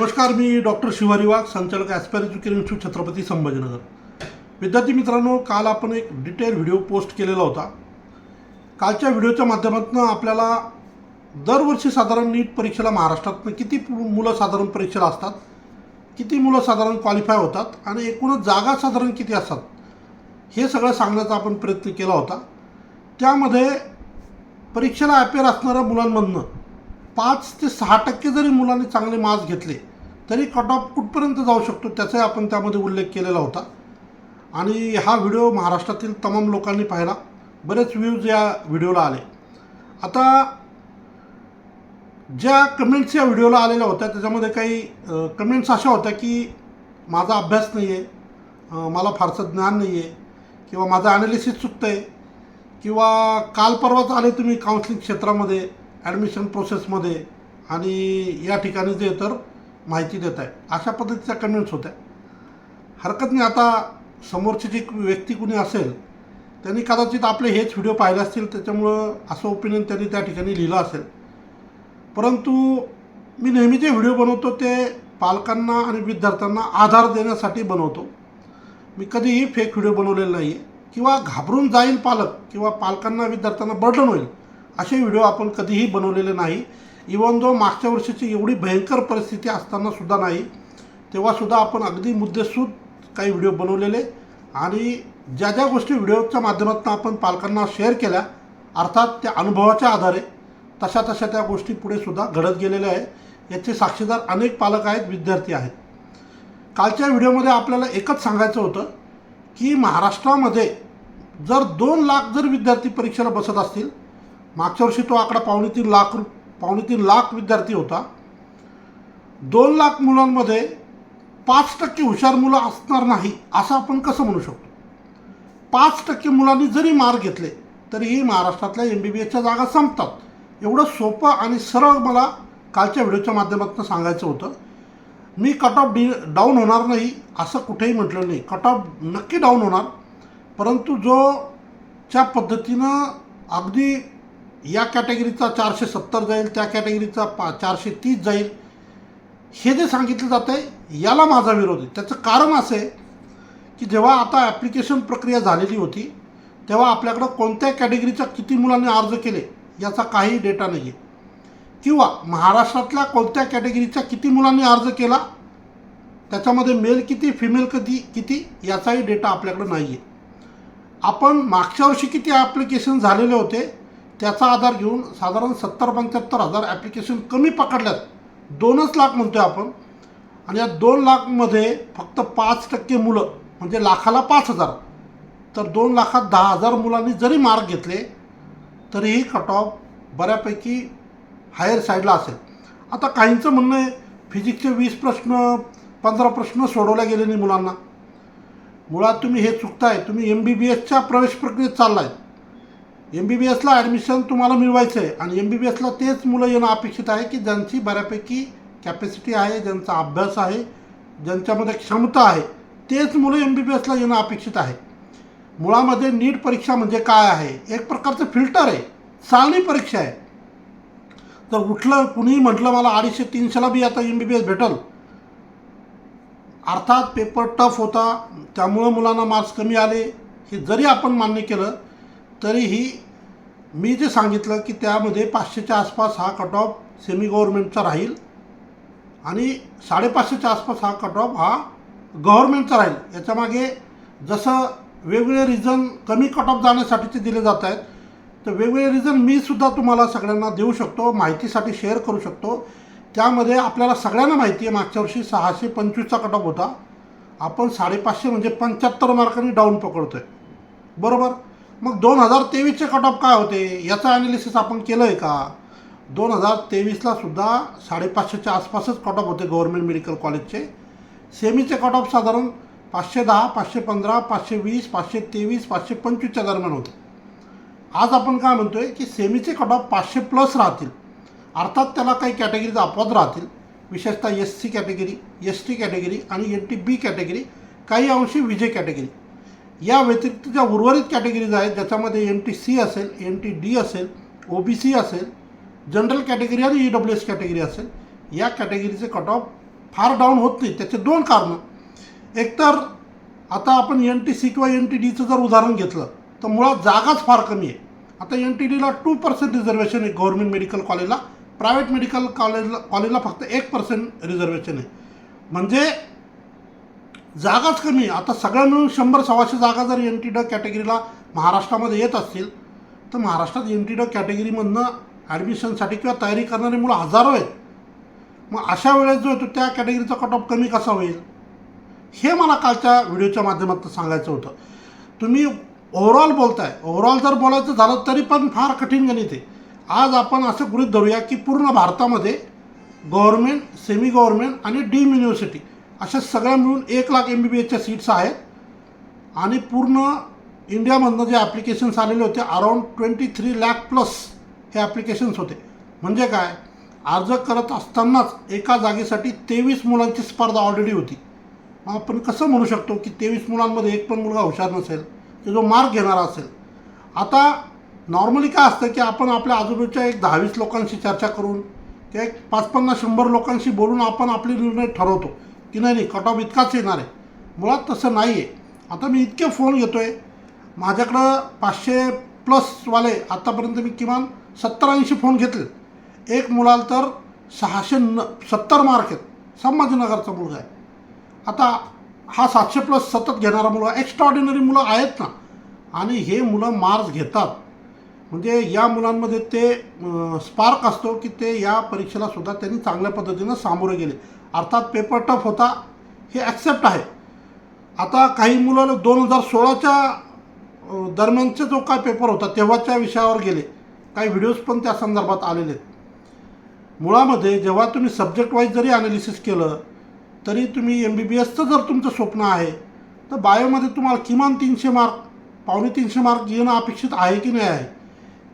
नमस्कार मी डॉक्टर शिवारी वाघ संचालक aspire education institute Chhatrapati Sambhajinagar. विद्यार्थी मित्रांनो काल आपण एक डिटेल व्हिडिओ पोस्ट केलेला होता. कालच्या व्हिडिओच्या माध्यमातून आपल्याला दरवर्षी साधारण नीट परीक्षेला महाराष्ट्रातनं किती मुलं साधारण परीक्षेला असतात किती मुलं साधारण क्वालिफाय होतात आणि एकूणच जागा साधारण किती असतात हे सगळं सांगण्याचा आपण प्रयत्न केला होता. त्यामध्ये परीक्षेला अपेअर असणाऱ्या मुलांमधनं पाच ते सहा टक्के जरी मुलांनी चांगले मार्क्स घेतले तरी कट ऑफ कुठपर्यंत जाऊ शकतो त्याचाही आपण त्यामध्ये उल्लेख केलेला होता. आणि हा व्हिडिओ महाराष्ट्रातील तमाम लोकांनी पाहिला. बरेच व्ह्यूज या व्हिडिओला आले. आता ज्या कमेंट्स या व्हिडिओला आलेल्या होत्या त्याच्यामध्ये काही कमेंट्स अशा होत्या की माझा अभ्यास नाही आहे मला फारसं ज्ञान नाही आहे किंवा माझं ॲनालिसिस चुकतं आहे किंवा काल परवाच आले तुम्ही काउन्सिलिंग क्षेत्रामध्ये ॲडमिशन प्रोसेसमध्ये आणि या ठिकाणी जे तर माहिती देत आहे. अशा पद्धतीच्या कमेंट्स होत्या हरकत नाही आता समोरची जी व्यक्ती कुणी असेल त्यांनी कदाचित आपले हेच व्हिडिओ पाहिले असतील त्याच्यामुळं असं ओपिनियन त्यांनी त्या ठिकाणी लिहिलं असेल. परंतु मी नेहमी जे व्हिडिओ बनवतो ते पालकांना आणि विद्यार्थ्यांना आधार देण्यासाठी बनवतो. मी कधीही फेक व्हिडिओ बनवलेला नाही आहे किंवा घाबरून जाईल पालक किंवा पालकांना विद्यार्थ्यांना बर्डन होईल असे व्हिडिओ आपण कधीही बनवलेले नाही. इवन दो मागच्या वर्षीची एवढी भयंकर परिस्थिती असताना सुद्धा नाही तेव्हासुद्धा आपण अगदी मुद्देसूद काही व्हिडिओ बनवलेले आणि ज्या ज्या गोष्टी व्हिडिओच्या माध्यमातून आपण पालकांना शेअर केल्या अर्थात त्या अनुभवाच्या आधारे तशा तशा त्या गोष्टी पुढे सुद्धा घडत गेलेल्या आहे याचे साक्षीदार अनेक पालक आहेत विद्यार्थी आहेत. कालच्या व्हिडिओमध्ये आपल्याला एकच सांगायचं होतं की महाराष्ट्रामध्ये जर दोन लाख जर विद्यार्थी परीक्षेला बसत असतील मागच्या वर्षी तो आकडा पावणे तीन लाख रु पावणे तीन लाख विद्यार्थी होता. दोन लाख मुलांमध्ये पाच टक्के हुशार मुलं असणार नाही असं आपण कसं म्हणू शकतो? पाच टक्के मुलांनी जरी मार्क घेतले तरीही महाराष्ट्रातल्या एम बी बी एसच्या जागा संपतात. एवढं सोपं आणि सरळ मला कालच्या व्हिडिओच्या माध्यमातून सांगायचं होतं. मी कट ऑफ डी डाऊन होणार नाही असं कुठेही म्हटलं नाही. कट ऑफ नक्की डाऊन होणार. परंतु जो ज्या पद्धतीनं अगदी या कॅटेगरीचा चारशे सत्तर जाईल त्या कॅटेगरीचा पा चारशे तीस जाईल. हे जे सांगितलं जातं आहे याला माझा विरोध आहे. त्याचं कारण असं आहे की जेव्हा आता ॲप्लिकेशन प्रक्रिया झालेली होती तेव्हा आपल्याकडं कोणत्या कॅटेगरीच्या किती मुलांनी अर्ज केले याचा काही डेटा नाही आहे किंवा महाराष्ट्रातल्या कोणत्या कॅटेगरीच्या किती मुलांनी अर्ज केला त्याच्यामध्ये मेल किती फिमेल कधी किती याचाही डेटा आपल्याकडं नाही आहे आपण मागच्या वर्षी किती ॲप्लिकेशन झालेले होते त्याचा आधार घेऊन साधारण सत्तर पंच्याहत्तर हजार ॲप्लिकेशन कमी पकडल्यात. दोनच लाख म्हणतो आहे आपण. आणि या दोन लाखमध्ये फक्त पाच टक्के मुलं म्हणजे लाखाला पाच हजार. तर दोन लाखात दहा हजार मुलांनी जरी मार्क घेतले तरीही कट ऑफ बऱ्यापैकी हायर साईडला असेल. आता काहींचं म्हणणं आहे फिजिक्सचे वीस प्रश्न पंधरा प्रश्न सोडवल्या गेले नाही मुलांना. मुळात तुम्ही हे चुकताय तुम्ही एम बी बी एसच्या प्रवेश प्रक्रियेत चाललाय. एम बी बी एसला ॲडमिशन तुम्हाला मिळवायचं आहे आणि एम बी बी एसला तेच मुलं येणं अपेक्षित आहे की ज्यांची बऱ्यापैकी कॅपॅसिटी आहे ज्यांचा अभ्यास आहे ज्यांच्यामध्ये क्षमता आहे तेच मुलं एम बी बी एसला येणं अपेक्षित आहे. मुळामध्ये नीट परीक्षा म्हणजे काय आहे? एक प्रकारचं फिल्टर आहे. चालणी परीक्षा आहे. तर उठलं कुणीही म्हटलं मला अडीचशे तीनशेला बी आता एम बी बी एस भेटल. अर्थात पेपर टफ होता. त्यामुळं मुलांना मार्क्स कमी आले. हे जरी आपण मान्य केलं तरीही मी जे सांगितलं की त्यामध्ये पाचशेच्या आसपास हा कट ऑफ सेमी गव्हर्मेंटचा राहील आणि साडेपाचशेच्या आसपास हा कट ऑफ हा गव्हर्मेंटचा राहील. याच्यामागे जसं वेगवेगळे रिझन कमी कट ऑफ जाण्यासाठीचे दिले जात आहेत तर वेगवेगळे रिझन मी सुद्धा तुम्हाला सगळ्यांना देऊ शकतो माहितीसाठी शेअर करू शकतो. त्यामध्ये आपल्याला सगळ्यांना माहिती आहे मागच्या वर्षी सहाशे पंचवीसचा कट ऑफ होता. आपण साडेपाचशे म्हणजे पंच्याहत्तर मार्कांनी डाऊन पकडतो आहे बरोबर? मग दोन हजार तेवीसचे कट ऑफ काय होते? याचं ॲनालिसिस आपण केलं आहे का? दोन हजार तेवीसला सुद्धा साडेपाचशेच्या आसपासच कट ऑफ होते गव्हर्मेंट मेडिकल कॉलेजचे सेमीचे कट ऑफ साधारण पाचशे दहा पाचशे पंधरा पाचशे वीस पाचशे तेवीस पाचशे पंचवीसच्या दरम्यान होते. आज आपण काय म्हणतो आहे की सेमीचे कट ऑफ पाचशे प्लस राहतील. अर्थात त्याला काही कॅटेगरीज अपवाद राहतील. विशेषतः S C category S T category आणि एन टी बी कॅटेगरी काही अंशी विजय कॅटेगरी या व्यतिरिक्त ज्या उर्वरित कॅटेगरीज आहेत ज्याच्यामध्ये एन टी सी असेल एन टी डी असेल ओ बी सी असेल जनरल कॅटेगरी आणि ई डब्ल्यू एस कॅटेगरी असेल या कॅटेगरीचे कट ऑफ फार डाऊन होत नाही. त्याचे दोन कारणं. एकतर आता आपण एन टी सी किंवा एन टी डीचं जर उदाहरण घेतलं तर मुळात जागाच फार कमी आहे. आता एन टी डीला टू पर्सेंट रिझर्वेशन आहे गव्हर्मेंट मेडिकल कॉलेजला प्रायव्हेट मेडिकल कॉलेजला कॉलेजला फक्त एक पर्सेंट रिझर्वेशन आहे. म्हणजे जागाच कमी आता सगळ्या मिळून शंभर सव्वाशे जागा जर एन टी ड कॅटेगरीला महाराष्ट्रामध्ये येत असतील तर महाराष्ट्रात एन टी ड कॅटेगरीमधनं ॲडमिशनसाठी किंवा तयारी करणारी मुलं हजारो आहेत. मग अशा वेळेस जो येतो त्या कॅटेगरीचा कट ऑफ कमी कसा होईल? हे मला कालच्या व्हिडिओच्या माध्यमातून सांगायचं होतं. तुम्ही ओव्हरऑल बोलताय. ओव्हरऑल जर बोलायचं झालं तरी पण फार कठीण गणित आहे. आज आपण असं गृहीत धरूया की पूर्ण भारतामध्ये गव्हर्मेंट सेमी गव्हर्मेंट आणि डीम युनिव्हर्सिटी अशा सगळ्या मिळून एक लाख एम बी बी एसच्या सीट्स आहेत. आणि पूर्ण इंडियामधनं जे ॲप्लिकेशन्स आलेले होते around twenty three lakh plus हे ॲप्लिकेशन्स होते. म्हणजे काय? अर्ज करत असतानाच एका जागेसाठी तेवीस मुलांची स्पर्धा ऑलरेडी होती. मग आपण कसं म्हणू शकतो की तेवीस मुलांमध्ये एक पण मुलगा हुशार नसेल? की जो मार्क घेणारा असेल? आता नॉर्मली काय असतं की आपण आपल्या आजूबाजूच्या एक दहावीस लोकांशी चर्चा करून किंवा एक पाच पन्नास शंभर लोकांशी बोलून आपण आपले निर्णय ठरवतो. की नाही नाही कट ऑफ इतकाच येणार आहे. मुळात तसं नाही आहे आता मी इतके फोन घेतो आहे माझ्याकडं पाचशे प्लसवाले आत्तापर्यंत मी किमान सत्तर ऐंशी फोन घेतले. एक मुलाला तर सहाशे न सत्तर मार्क आहेत. संभाजीनगरचा मुलगा आहे. आता हा सातशे प्लस सतत घेणारा मुलगा एक्स्ट्रॉर्डिनरी मुलं आहेत ना. आणि हे मुलं मार्क्स घेतात. म्हणजे या मुलांमध्ये ते स्पार्क असतो की ते या परीक्षेला सुद्धा त्यांनी चांगल्या पद्धतीनं सामोरे गेले. अर्थात पेपर टफ होता हे ॲक्सेप्ट आहे. आता काही मुलं दोन हजार सोळाच्या दरम्यानचा जो काय पेपर होता तेव्हाच्या विषयावर गेले. काही व्हिडिओज पण त्या संदर्भात आलेले आहेत. मुळामध्ये जेव्हा तुम्ही सब्जेक्ट वाईज जरी ॲनालिसिस केलं तरी तुम्ही एम बी बी एसचं जर तुमचं स्वप्न आहे तर बायोमध्ये तुम्हाला किमान तीनशे मार्क पावणे तीनशे मार्क येणं अपेक्षित आहे की नाही आहे?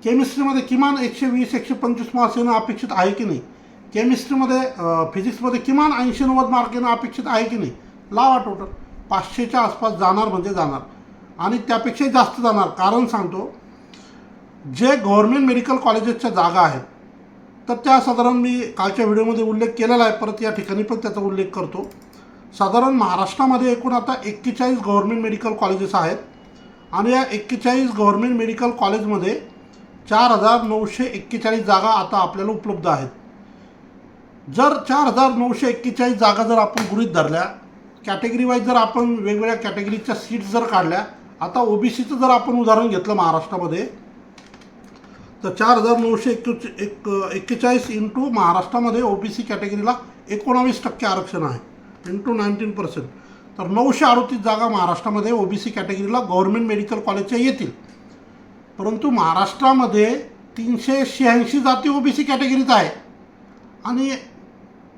केमिस्ट्रीमध्ये किमान एकशे वीस एकशे पंचवीस मार्क्स येणं अपेक्षित आहे की नाही? केमिस्ट्रीमध्ये फिजिक्समध्ये किमान ऐंशी नव्वद मार्क येणं अपेक्षित आहे की नाही लावा टोटल पाचशेच्या आसपास जाणार म्हणजे जाणार. आणि त्यापेक्षाही जास्त जाणार. कारण सांगतो जे गव्हर्मेंट मेडिकल कॉलेजेसच्या जागा आहेत तर त्या साधारण मी कालच्या व्हिडिओमध्ये उल्लेख केलेला आहे. परत या ठिकाणी पण त्याचा उल्लेख करतो. साधारण महाराष्ट्रामध्ये एकूण आता एक्केचाळीस गव्हर्मेंट मेडिकल कॉलेजेस आहेत. आणि या एक्केचाळीस गव्हर्मेंट मेडिकल कॉलेजमध्ये चार हजार नऊशे एक्केचाळीस जागा आता आपल्याला उपलब्ध आहेत. जर चार हजार नऊशे एक्केचाळीस जागा जर आपण गृहित धरल्या कॅटेगरी वाईज जर आपण वेगवेगळ्या कॅटेगरीच्या सीट्स जर काढल्या आता ओबीसीचं जर आपण उदाहरण घेतलं महाराष्ट्रामध्ये तर चार हजार नऊशे एक्के एक एक्केचाळीस इंटू महाराष्ट्रामध्ये ओबीसी कॅटेगरीला एकोणावीस टक्के आरक्षण आहे इंटू नाईन्टीन पर्सेंट तर नऊशे अडतीस जागा महाराष्ट्रामध्ये ओबीसी कॅटेगरीला गव्हर्मेंट मेडिकल कॉलेजच्या येतील. परंतु महाराष्ट्रामध्ये तीनशे शहाऐंशी जाती ओबीसी कॅटेगरीत आहे. आणि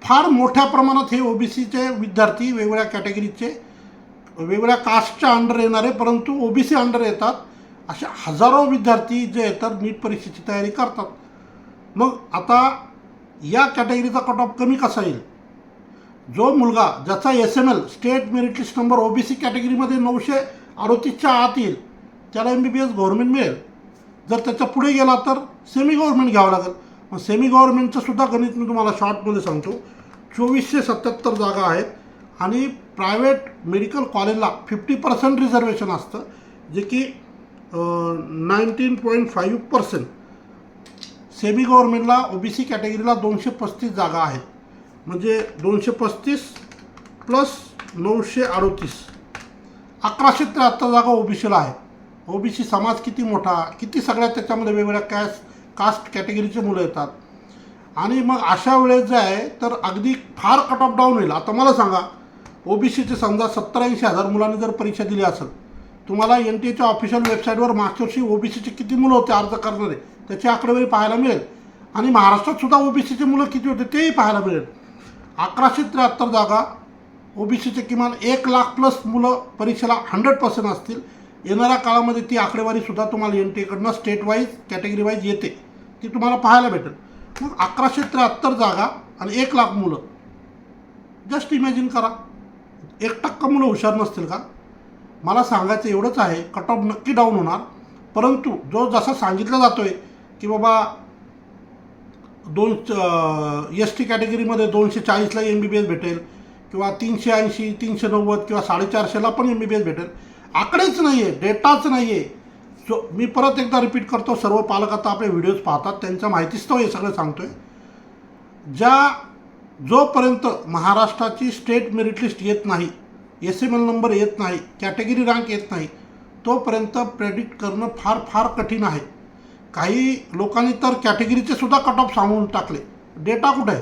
फार मोठ्या प्रमाणात हे ओबीसीचे विद्यार्थी वेगवेगळ्या कॅटेगरीचे वेगवेगळ्या कास्टच्या अंडर येणारे परंतु ओबीसी अंडर येतात. असे हजारो विद्यार्थी जे येतात नीट परीक्षेची तयारी करतात. मग आता या कॅटेगरीचा कट ऑफ कमी कसा येईल? जो मुलगा ज्याचा S M L state merit list number OBC कॅटेगरीमध्ये नऊशे अडतीसच्या आत येईल त्याला M B B S government मिळेल. जर त्याच्या पुढे गेला तर सेमी गव्हर्नमेंट घ्यावं लागेल. मग सेमी गव्हर्नमेंटचं सुद्धा गणित मी तुम्हाला शॉर्टमध्ये सांगतो. चोवीसशे सत्याहत्तर जागा आहेत आणि प्रायव्हेट मेडिकल कॉलेजला फिफ्टी पर्सेंट रिझर्वेशन असतं जे की nineteen point five percent semi गव्हर्नमेंटला O B C कॅटेगरीला दोनशे पस्तीस जागा आहेत. म्हणजे दोनशे पस्तीस प्लस नऊशे अडतीस. अकराशे त्र्याहत्तर जागा ओबीसीला आहे ओबीसी समाज किती मोठा किती सगळ्या त्याच्यामध्ये वेगवेगळ्या कॅस्ट कास्ट कॅटेगरीचे मुलं येतात. आणि मग अशा वेळेस जे आहे तर अगदी फार कट ऑफ डाऊन होईल. आता मला सांगा ओबीसीचे समजा सत्तर ऐंशी हजार मुलांनी जर परीक्षा दिली असेल तुम्हाला एन टी एच्या ऑफिशियल वेबसाईटवर मागच्या वर्षी ओबीसीचे किती मुलं होते अर्ज करणारे त्याची आकडेवारी पाहायला मिळेल. आणि महाराष्ट्रात सुद्धा ओबीसीचे मुलं किती होते तेही पाहायला मिळेल. अकराशे त्र्याहत्तर जागा ओबीसीचे किमान एक लाख प्लस मुलं परीक्षेला हंड्रेड पर्सेंट असतील. येणाऱ्या काळामध्ये ती आकडेवारीसुद्धा तुम्हाला एन टी एकडनं स्टेट वाईज कॅटेगरी वाईज येते. ती तुम्हाला पाहायला भेटेल. मग अकराशे त्र्याहत्तर जागा आणि एक लाख मुलं. जस्ट इमॅजिन करा. एक टक्का मुलं हुशार नसतील का? मला सांगायचं एवढंच आहे कट ऑफ नक्की डाऊन होणार. परंतु जो जसा सांगितला जातो आहे की बाबा दोन एस टी कॅटेगरीमध्ये दोनशे चाळीसला एम बी बी एस भेटेल किंवा तीनशे ऐंशी तीनशे नव्वद किंवा साडेचारशेला पण एम बी बी एस भेटेल. आकडेच नाही आहे डेटाच नाही आहे सो मी परत एकदा रिपीट करतो सर्व पालक आता आपले व्हिडिओज पाहतात त्यांच्या माहितीस्तव हे सगळं सांगतो आहे ज्या जोपर्यंत महाराष्ट्राची स्टेट मेरिट लिस्ट येत नाही एस एम एल नंबर येत नाही कॅटेगरी रँक येत नाही तोपर्यंत प्रेडिक्ट करणं फार फार कठीण आहे. काही लोकांनी तर कॅटेगरीचे सुद्धा कट ऑफ सांगून टाकले. डेटा कुठे आहे?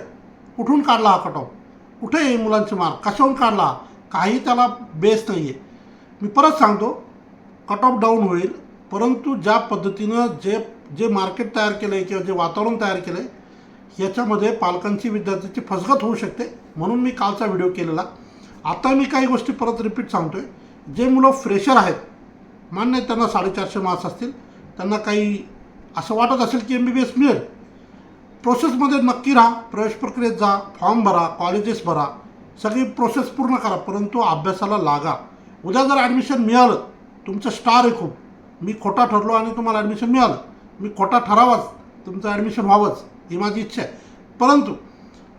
कुठून काढला हा कट ऑफ कुठे आहे मुलांचे मार्क कशाहून काढला? काही त्याला बेस नाही आहे मी परत सांगतो कट ऑफ डाऊन होईल. परंतु ज्या पद्धतीनं जे जे मार्केट तयार केलं आहे किंवा जे वातावरण तयार केलं आहे याच्यामध्ये पालकांची विद्यार्थ्यांची फसगत होऊ शकते. म्हणून मी कालचा व्हिडिओ केलेला. आता मी काही गोष्टी परत रिपीट सांगतो आहे जे मुलं फ्रेशर आहेत मान्य आहे त्यांना साडेचारशे मार्क्स असतील. त्यांना काही असं वाटत असेल की एम बी बी एस मिळेल. प्रोसेसमध्ये नक्की राहा प्रवेश प्रक्रियेत जा फॉर्म भरा कॉलेजेस भरा. सगळी प्रोसेस पूर्ण करा परंतु अभ्यासाला लागा. उद्या जर ॲडमिशन मिळालं तुमचं स्टार आहे खूप. मी खोटा ठरलो आणि तुम्हाला ॲडमिशन मिळालं. मी खोटा ठरावाच तुमचं ॲडमिशन व्हावंच ही माझी इच्छा आहे. परंतु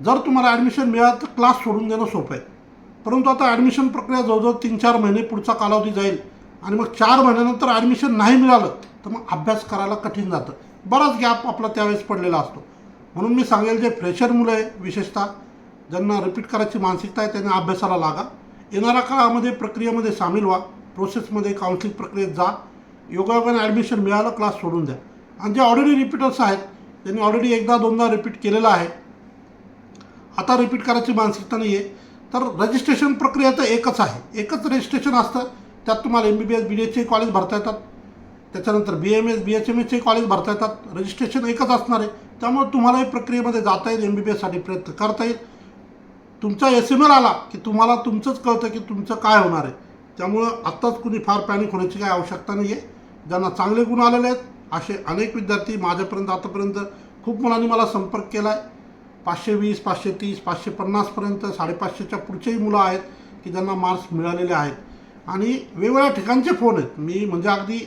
जर तुम्हाला ॲडमिशन मिळालं तर क्लास सोडून देणं सोपं आहे. परंतु आता ॲडमिशन प्रक्रिया जवळजवळ तीन चार महिने पुढचा कालावधी जाईल आणि मग चार महिन्यानंतर ॲडमिशन नाही मिळालं तर मग अभ्यास करायला कठीण जातं. बराच गॅप आपला त्यावेळेस पडलेला असतो. म्हणून मी सांगेल जे फ्रेशर मुलं आहे विशेषतः ज्यांना रिपीट करायची मानसिकता आहे त्यांना अभ्यासाला लागा. येणाऱ्या काळामध्ये प्रक्रियेमध्ये सामील व्हा. प्रोसेसमध्ये काउन्सिलिंग प्रक्रियेत जा. योगायोगाने ॲडमिशन मिळालं क्लास सोडून द्या. आणि जे ऑलरेडी रिपीटर्स आहेत त्यांनी ऑलरेडी एकदा दोनदा रिपीट केलेलं आहे. आता रिपीट करायची मानसिकता नाही आहे तर रजिस्ट्रेशन प्रक्रिया तर एकच आहे. एकच रजिस्ट्रेशन असतं त्यात तुम्हाला M B B S B D एसचे कॉलेज भरता येतात. त्याच्यानंतर B M S B H M एसचे कॉलेज भरता येतात. रजिस्ट्रेशन एकच असणार आहे. त्यामुळे तुम्हालाही प्रक्रियेमध्ये जाता येईल एम बी बी एससाठी प्रयत्न करता येईल. तुमचा एस एम एल आला की तुम्हाला तुमचंच कळतं की तुमचं काय होणार आहे. त्यामुळं आत्ताच कुणी फार पॅनिक होण्याची काही आवश्यकता नाही आहे ज्यांना चांगले गुण आलेले आहेत असे अनेक विद्यार्थी माझ्यापर्यंत आतापर्यंत खूप मुलांनी मला संपर्क केला आहे पाचशे वीस पाचशे तीस पाचशे पन्नासपर्यंत साडेपाचशेच्या पुढचेही मुलं आहेत की ज्यांना मार्क्स मिळालेले आहेत. आणि वेगवेगळ्या ठिकाणचे फोन आहेत. मी म्हणजे अगदी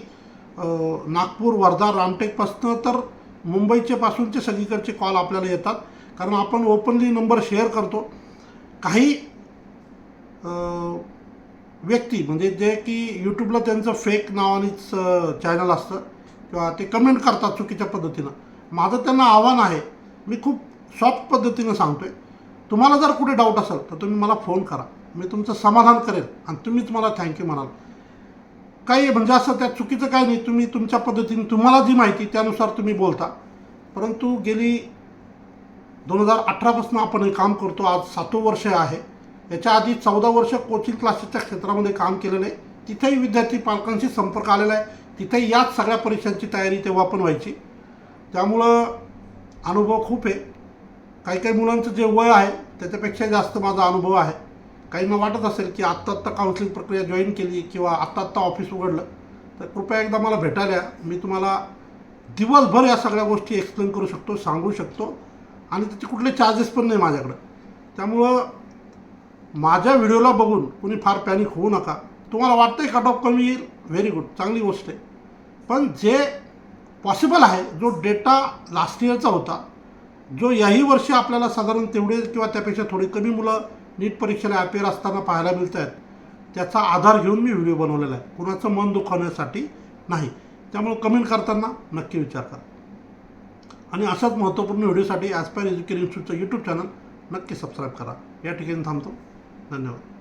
नागपूर वर्धा रामटेकपासनं तर मुंबईचे पासूनचे सगळीकडचे कॉल आपल्याला येतात. कारण आपण ओपनली नंबर शेअर करतो. काही व्यक्ती म्हणजे जे की यूट्यूबला त्यांचं फेक नावानेच चॅनल असतं किंवा ते कमेंट करतात चुकीच्या पद्धतीनं. माझं त्यांना आव्हान आहे मी खूप सॉफ्ट पद्धतीनं सांगतो आहे तुम्हाला जर कुठे डाऊट असेल तर तुम्ही मला फोन करा. मी तुमचं समाधान करेन आणि तुम्हीच मला थँक्यू म्हणाल. काही म्हणजे असं त्या चुकीचं काही नाही तुम्ही तुमच्या पद्धतीने तुम्हाला जी माहिती त्यानुसार तुम्ही बोलता. परंतु गेली दोन हजार अठरापासून आपण हे काम करतो आज सातवं वर्ष आहे. याच्या आधी चौदा वर्ष कोचिंग क्लासेसच्या क्षेत्रामध्ये काम केलेलं आहे तिथेही विद्यार्थी पालकांशी संपर्क आलेला आहे. तिथेही याच सगळ्या परीक्षांची तयारी तेव्हा पण व्हायची. त्यामुळं अनुभव खूप आहे. काही काही मुलांचं जे वय आहे त्याच्यापेक्षा जास्त माझा अनुभव आहे. काहींना वाटत असेल की आत्ता आत्ता काउन्सिलिंग प्रक्रिया जॉईन केली किंवा आत्ता आत्ता ऑफिस उघडलं तर कृपया एकदा मला भेटायला मी तुम्हाला दिवसभर या सगळ्या गोष्टी एक्सप्लेन करू शकतो सांगू शकतो आणि त्याचे कुठले चार्जेस पण नाही माझ्याकडं. त्यामुळं माझ्या व्हिडिओला बघून कुणी फार पॅनिक होऊ नका. तुम्हाला वाटतंय कट ऑफ कमी येईल? व्हेरी गुड चांगली गोष्ट आहे. पण जे पॉसिबल आहे जो डेटा लास्ट इयरचा होता जो याही वर्षी आपल्याला साधारण तेवढे किंवा त्यापेक्षा थोडी कमी मुलं नीट परीक्षेला अपेअर असताना पाहायला मिळत आहेत त्याचा आधार घेऊन मी व्हिडिओ बनवलेला आहे. कुणाचं मन दुखवण्यासाठी नाही. त्यामुळे कमेंट करताना नक्की विचार करा. आणि अशाच महत्त्वपूर्ण व्हिडिओसाठी ॲस्पायर एज्युकेशन इन्स्टिट्यूटचं यूट्यूब चॅनल नक्की सबस्क्राईब करा. या ठिकाणी थांबतो. No.